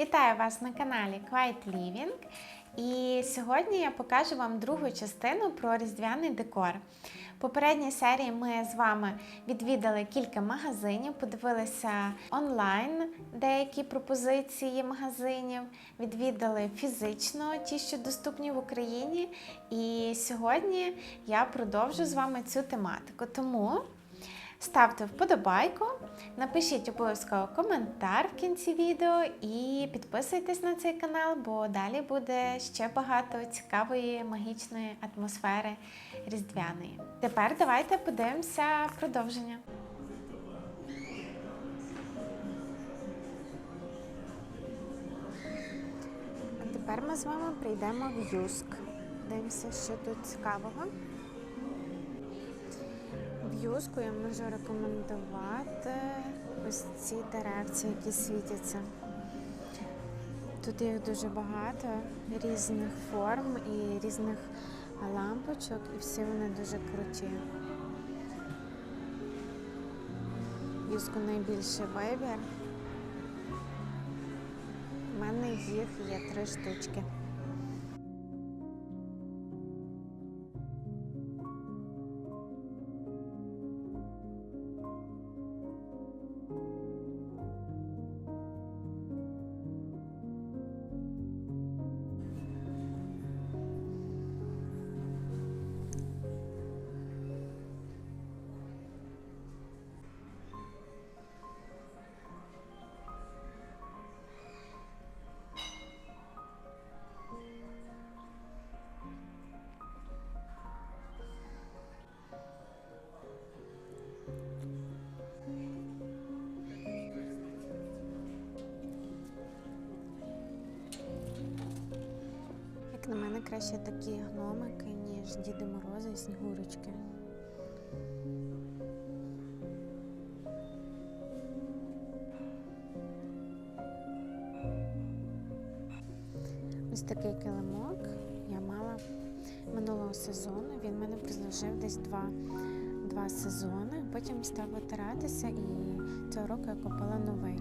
Вітаю вас на каналі Quiet Living. І сьогодні я покажу вам другу частину про різдвяний декор. В попередній серії ми з вами відвідали кілька магазинів, подивилися онлайн деякі пропозиції магазинів, відвідали фізично ті, що доступні в Україні. І сьогодні я продовжу з вами цю тематику. Тому Ставте вподобайку, напишіть обов'язково коментар в кінці відео і підписуйтесь на цей канал, бо далі буде ще багато цікавої магічної атмосфери різдвяної. Тепер давайте подивимося продовження. Тепер ми з вами прийдемо в Юск. Дивимося, що тут цікавого. В я можу рекомендувати ось ці деревці, які світяться. Тут їх дуже багато, різних форм і різних лампочок, і всі вони дуже круті. Юску найбільший вибір. У мене їх є три штучки. Краще такі гномики, ніж Діди Морози і Снігурочки. Ось такий килимок я мала минулого сезону. Він мене прислужив десь два, два сезони. Потім став витиратися і цього року я купила новий.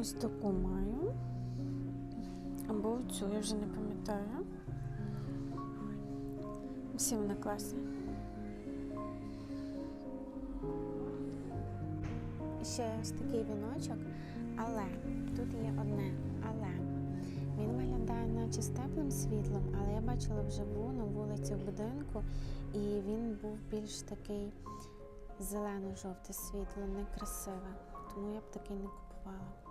Ось таку маю. Або цю, я вже не пам'ятаю. Всі вони класні. Ще ось такий віночок, але тут є одне, але він виглядає наче з теплим світлом, але я бачила вживу на вулиці в будинку, і він був більш такий зелено-жовте світло, некрасиве. Тому я б такий не купувала.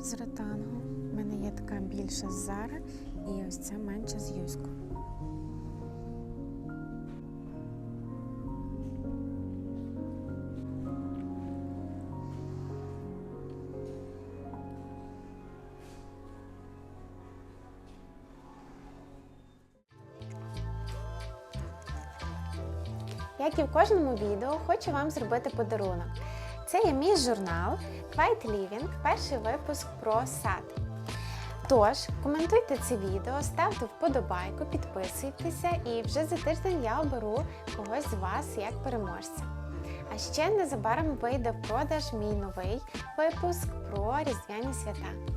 З ротангу. У мене є така більша з Зара і ось ця менша з Юську. Як і в кожному відео, хочу вам зробити подарунок. Це є мій журнал Quiet Living, перший випуск про сад. Тож, коментуйте це відео, ставте вподобайку, підписуйтеся і вже за тиждень я оберу когось з вас як переможця. А ще незабаром вийде в продаж мій новий випуск про різдвяні свята.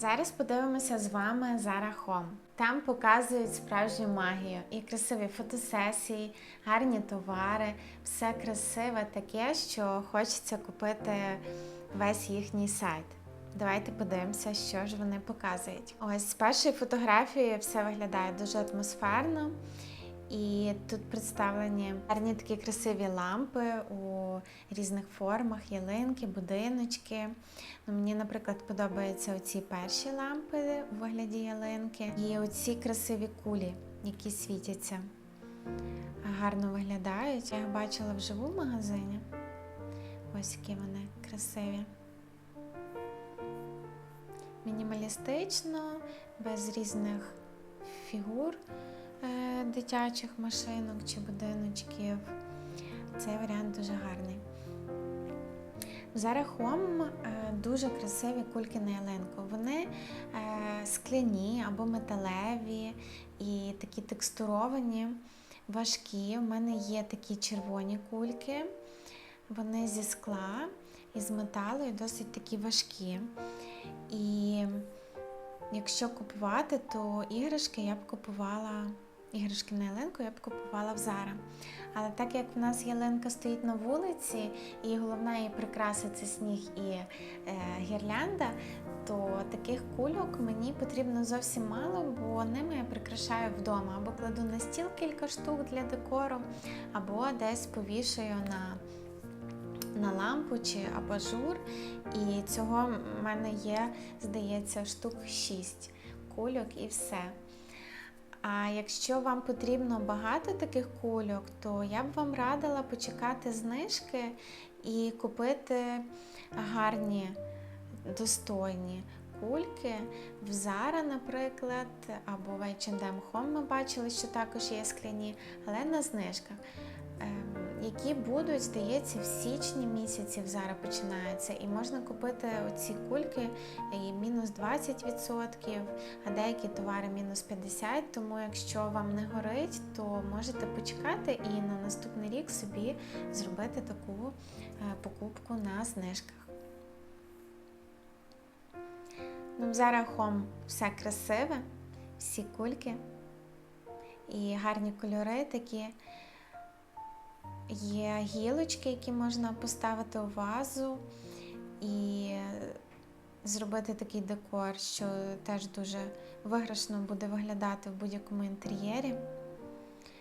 Зараз подивимося з вами Zara Home. Там показують справжню магію і красиві фотосесії, гарні товари, все красиве таке, що хочеться купити весь їхній сайт. Давайте подивимося, що ж вони показують. Ось з першої фотографії все виглядає дуже атмосферно. І тут представлені гарні такі красиві лампи у різних формах, ялинки, будиночки. Ну, мені, наприклад, подобаються оці перші лампи у вигляді ялинки. І оці красиві кулі, які світяться. Гарно виглядають. Я їх бачила вживу в магазині. Ось які вони красиві. Мінімалістично, без різних фігур е, дитячих машинок чи будиночків. Цей варіант дуже гарний. Home е, дуже красиві кульки на ялинку. Вони е, скляні або металеві і такі текстуровані, важкі. У мене є такі червоні кульки, вони зі скла і з металу і досить такі важкі. І якщо купувати, то іграшки я б купувала. Іграшки на ялинку я б купувала в Zara. Але так як в нас ялинка стоїть на вулиці, і головна її прикраса це сніг і е, гірлянда, то таких кульок мені потрібно зовсім мало, бо ними я прикрашаю вдома. Або кладу на стіл кілька штук для декору, або десь повішаю на, на лампу чи абажур. І цього в мене є, здається, штук 6 кульок і все. А якщо вам потрібно багато таких кульок, то я б вам радила почекати знижки і купити гарні, достойні кульки в Zara, наприклад, або в H&M Home ми бачили, що також є скляні, але на знижках. Які будуть, здається, в січні місяці Zara починаються, і можна купити оці кульки і мінус 20%, а деякі товари мінус 50%. Тому якщо вам не горить, то можете почекати і на наступний рік собі зробити таку е, покупку на знижках. Ну, Zara Home все красиве, всі кульки і гарні кольори такі. Є гілочки, які можна поставити у вазу, і зробити такий декор, що теж дуже виграшно буде виглядати в будь-якому інтер'єрі.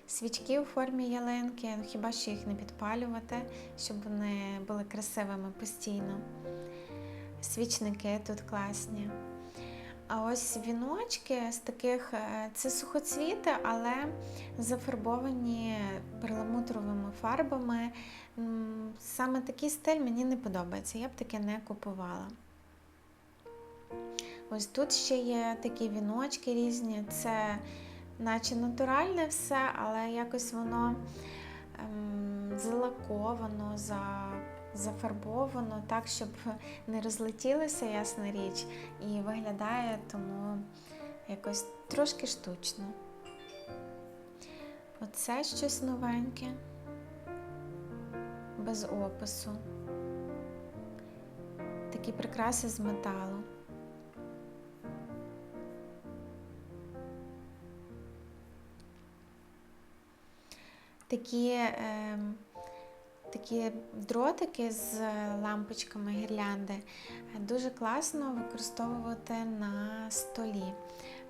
Свічки у формі ялинки, ну, хіба що їх не підпалювати, щоб вони були красивими постійно. Свічники тут класні. А ось віночки з таких е, це сухоцвіти, але зафарбовані перламутровими фарбами. Саме такий стиль мені не подобається, я б таке не купувала. Ось тут ще є такі віночки різні. Це наче натуральне все, але якось воно ем, залаковано, за, зафарбовано так, щоб не розлетілося, ясна річ, і виглядає тому якось трошки штучно. Оце щось новеньке, без опису. Такі прикраси з металу. такі, е, такі дротики з лампочками гірлянди дуже класно використовувати на столі,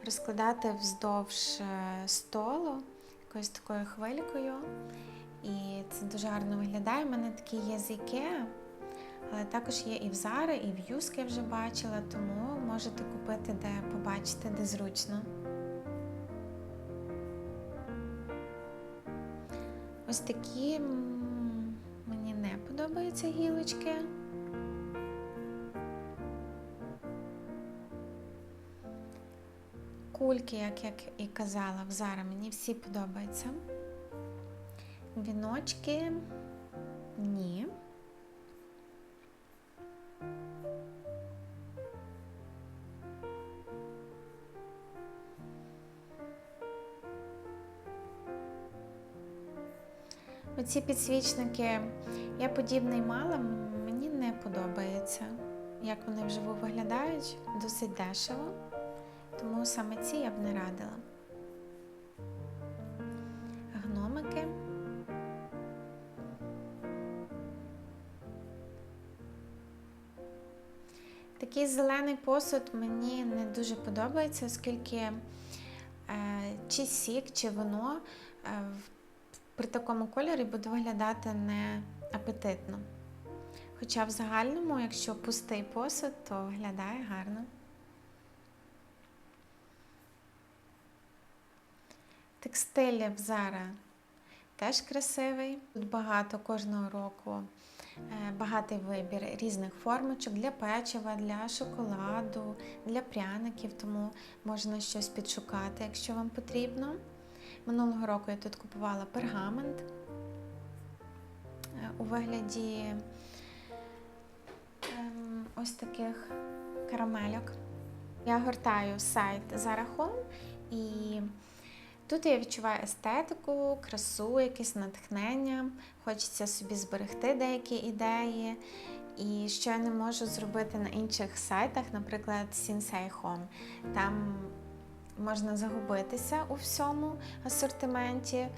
розкладати вздовж е, столу якоюсь такою хвилькою. І це дуже гарно виглядає. У мене такі є з Ikea, але також є і в Zara, і в Юск я вже бачила, тому можете купити, де побачите, де зручно. Ось такі подобаються гілочки. Кульки, як я і казала, в Зара мені всі подобаються. Віночки ні. Оці підсвічники, я подібний мала, мені не подобається, як вони вживу виглядають, досить дешево, тому саме ці я б не радила. Гномики. Такий зелений посуд мені не дуже подобається, оскільки е, чи сік, чи вино е, при такому кольорі буде виглядати не апетитно. Хоча в загальному, якщо пустий посуд, то виглядає гарно. Текстиль Zara теж красивий. Тут багато кожного року е, багатий вибір різних формочок для печива, для шоколаду, для пряників, тому можна щось підшукати, якщо вам потрібно. Минулого року я тут купувала пергамент е, у вигляді ем, ось таких карамельок. Я гортаю сайт Zara Home і тут я відчуваю естетику, красу, якесь натхнення. Хочеться собі зберегти деякі ідеї. І що я не можу зробити на інших сайтах, наприклад, Sensei Home. Там можна загубитися у всьому асортименті, е,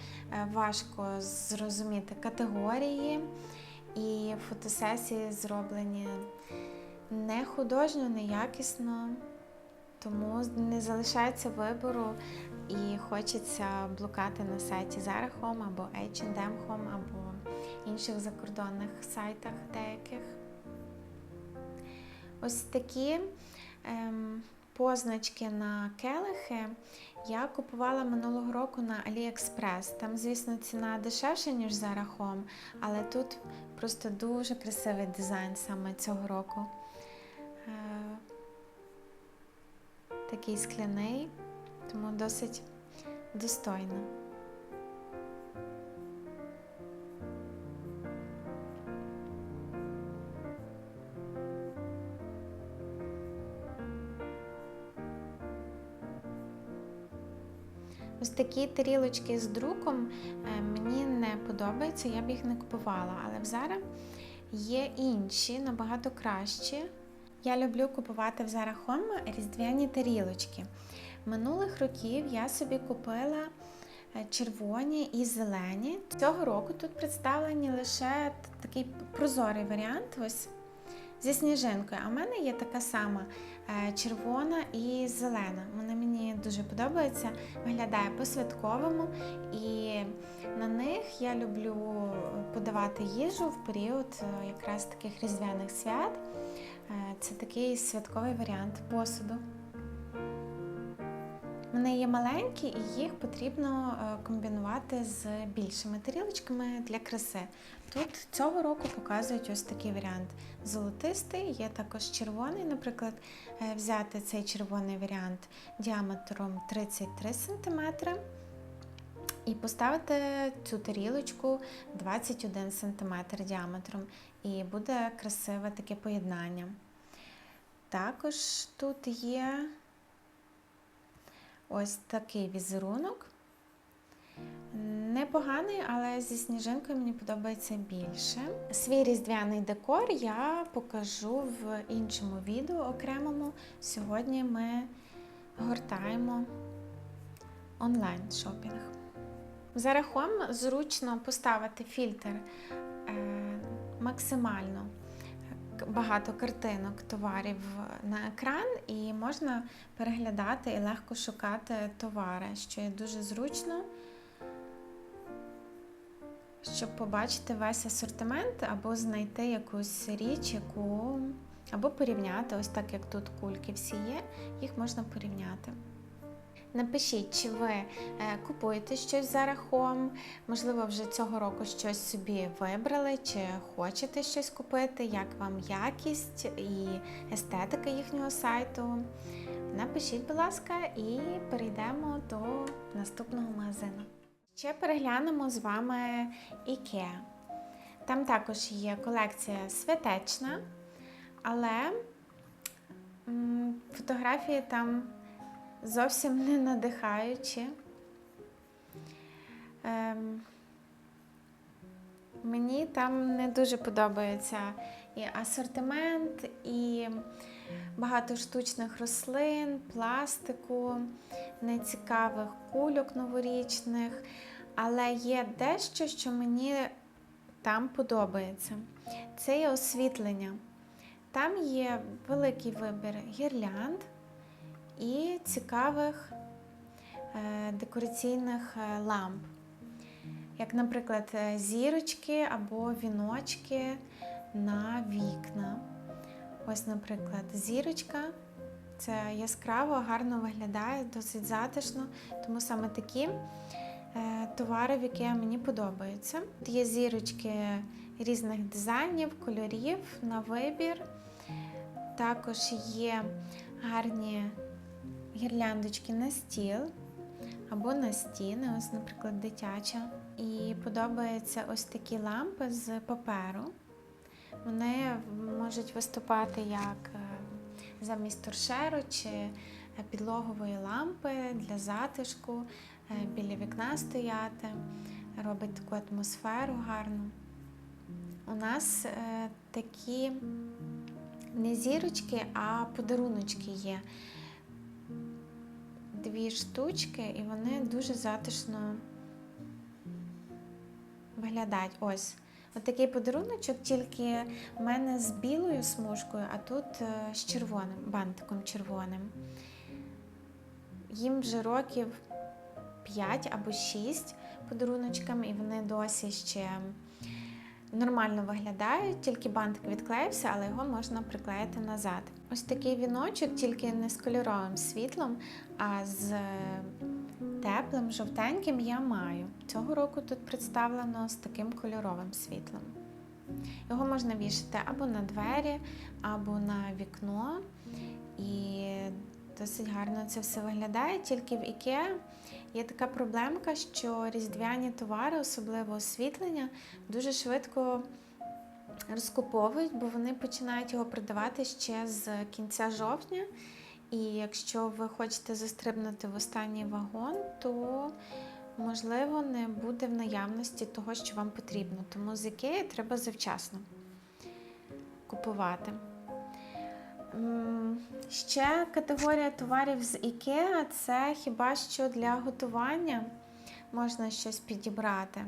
важко зрозуміти категорії, і фотосесії зроблені не художньо, не якісно, тому не залишається вибору і хочеться блукати на сайті Zara Home або H&M Home, або інших закордонних сайтах деяких. Ось такі. Ем, позначки на келихи я купувала минулого року на AliExpress. Там, звісно, ціна дешевша, ніж за рахом, але тут просто дуже красивий дизайн саме цього року. Е, Такий скляний, тому досить достойно. Ось такі тарілочки з друком е, мені не подобаються, я б їх не купувала, але в Zara є інші, набагато кращі. Я люблю купувати в Zara Home різдвяні тарілочки. Минулих років я собі купила е, червоні і зелені. Цього року тут представлені лише такий прозорий варіант. Ось зі сніжинкою. А в мене є така сама е, червона і зелена. Дуже подобається, виглядає по-святковому, і на них я люблю подавати їжу в період е, якраз таких різдвяних свят. Е, Це такий святковий варіант посуду. Вони є маленькі, і їх потрібно е, комбінувати з більшими тарілочками для краси. Тут цього року показують ось такий варіант. Золотистий, є також червоний, наприклад, е, взяти цей червоний варіант діаметром 33 см і поставити цю тарілочку 21 см діаметром. І буде красиве таке поєднання. Також тут є ось такий візерунок. Непоганий, але зі сніжинкою мені подобається більше. Свій різдвяний декор я покажу в іншому відео окремому. Сьогодні ми гортаємо онлайн шопінг. За рахом зручно поставити фільтр е, максимально багато картинок товарів на екран, і можна переглядати і легко шукати товари, що є дуже зручно, щоб побачити весь асортимент або знайти якусь річ, яку або порівняти, ось так як тут кульки всі є, їх можна порівняти. Напишіть, чи ви е, купуєте щось за рахом, можливо, вже цього року щось собі вибрали, чи хочете щось купити, як вам якість і естетика їхнього сайту. Напишіть, будь ласка, і перейдемо до наступного магазину. Ще переглянемо з вами IKEA. Там також є колекція святечна, але фотографії там зовсім не надихаючі. Ем, мені там не дуже подобається і асортимент, і багато штучних рослин, пластику, нецікавих кульок новорічних, але є дещо, що мені там подобається. Це є освітлення. Там є великий вибір гірлянд і цікавих е, декораційних е, ламп, як, наприклад, е, зірочки або віночки на вікна. Ось, наприклад, зірочка. Це яскраво, гарно виглядає, досить затишно, тому саме такі товари, в які мені подобаються. Є зірочки різних дизайнів, кольорів на вибір. Також є гарні гірляндочки на стіл або на стіни, ось, наприклад, дитяча. І подобаються ось такі лампи з паперу. Вони можуть виступати як е, замість торшеру чи підлогової лампи для затишку, е, біля вікна стояти, робить таку атмосферу гарну. У нас е, такі не зірочки, а подаруночки є дві штучки, і вони дуже затишно виглядають. Ось. Ось такий подаруночок, тільки в мене з білою смужкою, а тут е, з червоним, бантиком червоним. Їм вже років 5 або 6 подаруночкам, і вони досі ще нормально виглядають, тільки бантик відклеївся, але його можна приклеїти назад. Ось такий віночок, тільки не з кольоровим світлом, а з теплим, жовтеньким я маю. Цього року тут представлено з таким кольоровим світлом. Його можна вішати або на двері, або на вікно. І досить гарно це все виглядає. Тільки в IKEA є така проблемка, що різдвяні товари, особливо освітлення, дуже швидко розкуповують, бо вони починають його продавати ще з кінця жовтня. І якщо ви хочете застрибнути в останній вагон, то можливо не буде в наявності того, що вам потрібно. Тому з Ікеї треба завчасно купувати. Ще категорія товарів з Ікеа це хіба що для готування можна щось підібрати.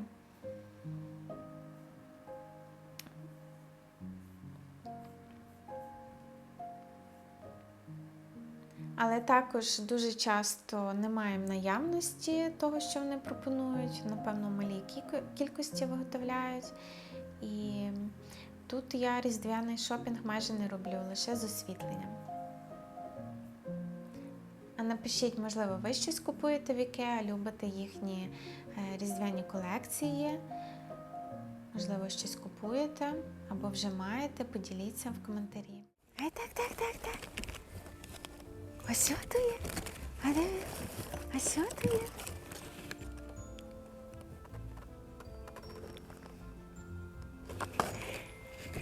Але також дуже часто не маємо наявності того, що вони пропонують, напевно, малі кількості виготовляють. І тут я різдвяний шопінг майже не роблю, лише з освітленням. А напишіть, можливо, ви щось купуєте в IKEA, любите їхні е, різдвяні колекції. Можливо, щось купуєте або вже маєте, поділіться в коментарі. Ай, так, так, так, так. Що то є? А де? А що є?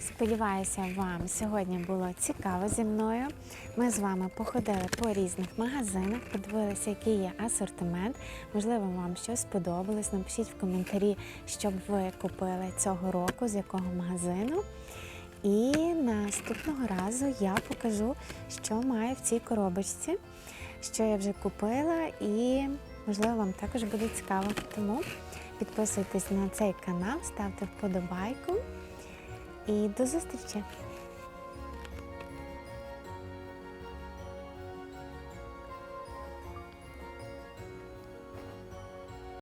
Сподіваюся, вам сьогодні було цікаво зі мною. Ми з вами походили по різних магазинах, подивилися, який є асортимент. Можливо, вам щось сподобалось. Напишіть в коментарі, що б ви купили цього року, з якого магазину. І наступного разу я покажу, що маю в цій коробочці, що я вже купила, і можливо вам також буде цікаво. Тому підписуйтесь на цей канал, ставте вподобайку і до зустрічі!